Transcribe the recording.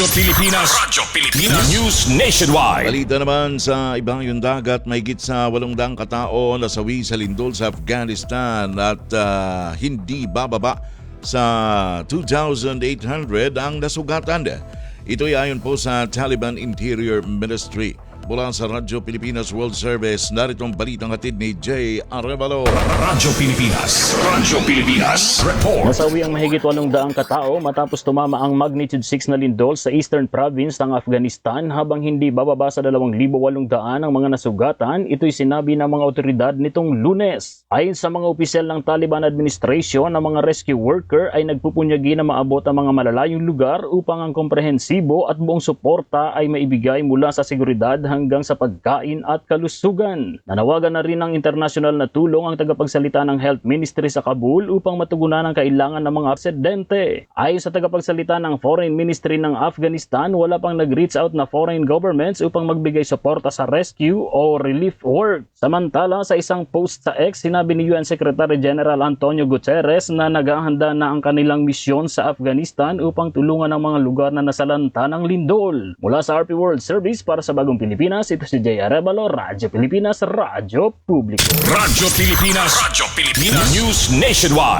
Radyo Pilipinas. Radyo Pilipinas. News Nationwide. Balita naman sa ibang yung dagat, may sa 800 katao nasawi sa lindol sa Afghanistan at ah, hindi bababa sa 2,800 ang nasugatan. Ito'y ayon po sa Taliban Interior Ministry. Mula sa Radyo Pilipinas World Service, narito ang balitang hatid ni Jay Arevalo. Radyo Pilipinas. Radyo Pilipinas. Report. Nasawi ang mahigit 800 katao matapos tumama ang magnitude 6 na lindol sa eastern province ng Afghanistan habang hindi bababa sa 2,800 ang mga nasugatan. Ito'y sinabi ng mga otoridad nitong lunes. Ayon sa mga opisyal ng Taliban administration, ang mga rescue worker ay nagpupunyagi na maabot ang mga malalayong lugar upang ang komprehensibo at buong suporta ay maibigay mula sa seguridad hanggang sa pagkain at kalusugan. Nanawagan na rin ng international na tulong ang tagapagsalita ng Health Ministry sa Kabul upang matugunan ang kailangan ng mga aksidente. Ayon sa tagapagsalita ng Foreign Ministry ng Afghanistan, wala pang nag-reach out na foreign governments upang magbigay suporta sa rescue o relief work. Samantala, sa isang post sa X, sinabi ni UN Secretary General Antonio Guterres na naghahanda na ang kanilang misyon sa Afghanistan upang tulungan ang mga lugar na nasalanta ng lindol. Mula sa RP World Service para sa Bagong Pilipinas, ito si Jay Arevalo, Radyo Pilipinas, Radyo Publiko. Radyo Pilipinas. Radyo Pilipinas. News Nationwide.